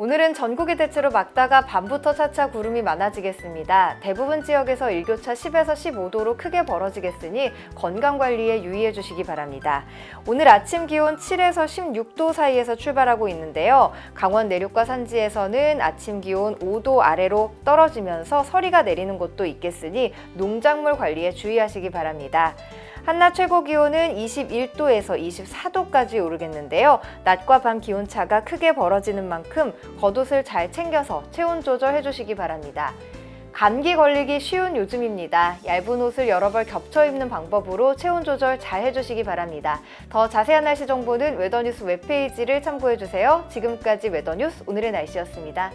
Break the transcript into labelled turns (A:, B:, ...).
A: 오늘은 전국이 대체로 맑다가 밤부터 차차 구름이 많아지겠습니다. 대부분 지역에서 일교차 10에서 15도로 크게 벌어지겠으니 건강 관리에 유의해 주시기 바랍니다. 오늘 아침 기온 7에서 16도 사이에서 출발하고 있는데요. 강원 내륙과 산지에서는 아침 기온 5도 아래로 떨어지면서 서리가 내리는 곳도 있겠으니 농작물 관리에 주의하시기 바랍니다. 한낮 최고 기온은 21도에서 24도까지 오르겠는데요. 낮과 밤 기온 차가 크게 벌어지는 만큼 겉옷을 잘 챙겨서 체온 조절해 주시기 바랍니다. 감기 걸리기 쉬운 요즘입니다. 얇은 옷을 여러 벌 겹쳐 입는 방법으로 체온 조절 잘 해주시기 바랍니다. 더 자세한 날씨 정보는 웨더뉴스 웹페이지를 참고해 주세요. 지금까지 웨더뉴스 오늘의 날씨였습니다.